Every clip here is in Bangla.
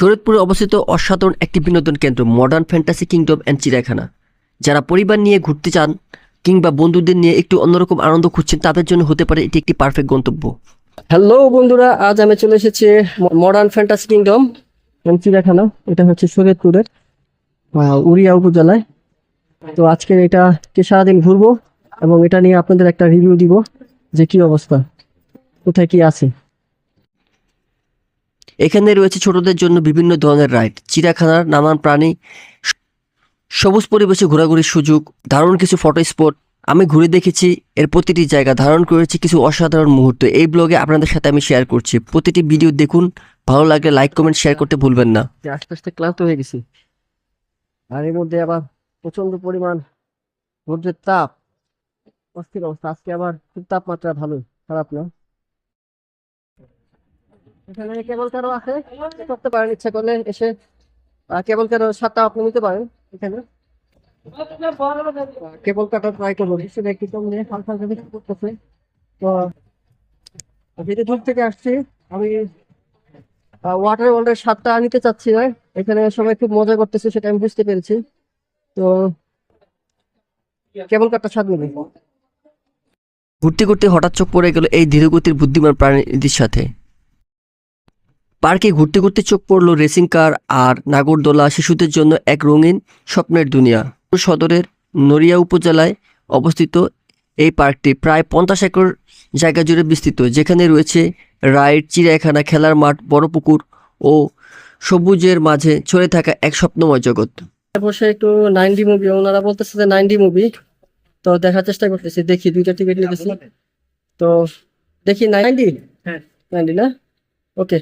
শরীয়তপুরে অবস্থিত অসাধারণ একটি বিনোদন কেন্দ্র মডার্ন ফ্যান্টাসি কিংডম অ্যান্ড চিড়িয়াখানা। যারা পরিবার নিয়ে ঘুরতে চান কিংবা বন্ধুদের নিয়ে একটু অন্যরকম আনন্দ খুঁজছেন, তাদের জন্য হতে পারে এটি একটি পারফেক্ট গন্তব্য। হ্যালো বন্ধুরা, আজ আমি চলে এসেছি মডার্ন ফ্যান্টাসি কিংডম চিড়িয়াখানা, এটা হচ্ছে শরীয়তপুরের উড়িয়া উপজেলায়। তো আজকে এটাকে সারাদিন ঘুরবো এবং এটা নিয়ে আপনাদের একটা রিভিউ দিব যে কি অবস্থা, কোথায় কি আছে। এখানে রয়েছে ছোটদের জন্য বিভিন্ন ধরনের রাইড। চিড়িয়াখানার নানান প্রাণী, সবুজ পরিবেশে ঘোরাঘুরির সুযোগ, দারুণ কিছু ফটো স্পট আমি ঘুরে দেখেছি, এর প্রতিটি জায়গা ধারণ করেছি কিছু অসাধারণ মুহূর্ত। এই ব্লগে আপনাদের সাথে আমি শেয়ার করছি। প্রতিটি ভিডিও দেখুন, ভালো লাগলে লাইক কমেন্ট শেয়ার করতে ভুলবেন না। আস্তে আস্তে ক্লান্ত হয়ে গেছি। আর এর মধ্যে আবার প্রচণ্ড পরিমাণ রোদের তাপ। অস্থির অবস্থা। আজকে আবার খুব তাপমাত্রা ভালো, খারাপ না? এখানে কেবল কারও আছে করতে পারেন, ইচ্ছা করলে এসে কেবল কারও সাতটা আপনি নিতে পারেন এখানে। কেবল কাটা ট্রাই করব সেটা একটু কম নিয়ে হালকা হালকা করতেছে। তো যেটা দূর থেকে আসছি, আমি ওয়াটার ওয়ার্ল্ডের স্বাদটা নিতে চাচ্ছি না। এখানে সবাই খুব মজা করতেছে, সেটা আমি বুঝতে পেরেছি। তো, কেবল কাটটা স্বাদ নেবে ঘুরতে ঘুরতে হঠাৎ চোখ পড়ে গেল এই ধীরগতির বুদ্ধিমান প্রাণীদের সাথে পার্কে ঘুরতে ঘুরতে চোখ পড়ল রেসিং কার আর নাগরদোলা শিশুদের জন্য এক রঙিন স্বপ্নের দুনিয়া। সদরের নড়িয়া উপজেলায় অবস্থিত এই পার্কটি প্রায় পঞ্চাশ একর জায়গা জুড়ে বিস্তৃত যেখানে রয়েছে রাইড চিড়িয়াখানা খেলার মাঠ বড় পুকুর ও সবুজের মাঝে ছড়ে থাকা এক স্বপ্নময় জগৎ। বসে একটু নাইনডি মুভি ওনারা বলতেছে যে নাইনডি মুভি। তো দেখার চেষ্টা করতেছি দেখি দুইটা টিকিট নিতেছি। তো দেখি নাইনডি হ্যাঁ। নাইনডি না? ওকে।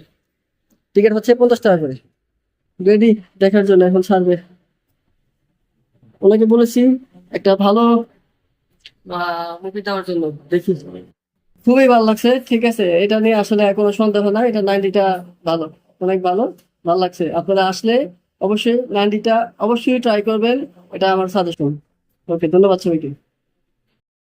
টিকিট হচ্ছে পঞ্চাশ টাকা করে। রেডি দেখার জন্য এখন ছাড়বে। ওনাকে বলেছি একটা ভালো মুভি দেওয়ার জন্য। দেখি। খুবই ভালো লাগছে। ঠিক আছে, এটা নিয়ে আসলে কোনো সন্দেহ না এটা নাইনটিটা ভালো। অনেক ভালো। ভালো লাগছে। আপনারা আসলে অবশ্যই নাইনটিটা অবশ্যই ট্রাই করবেন। এটা আমার সাজেশন ওকে ধন্যবাদ সবাইকে।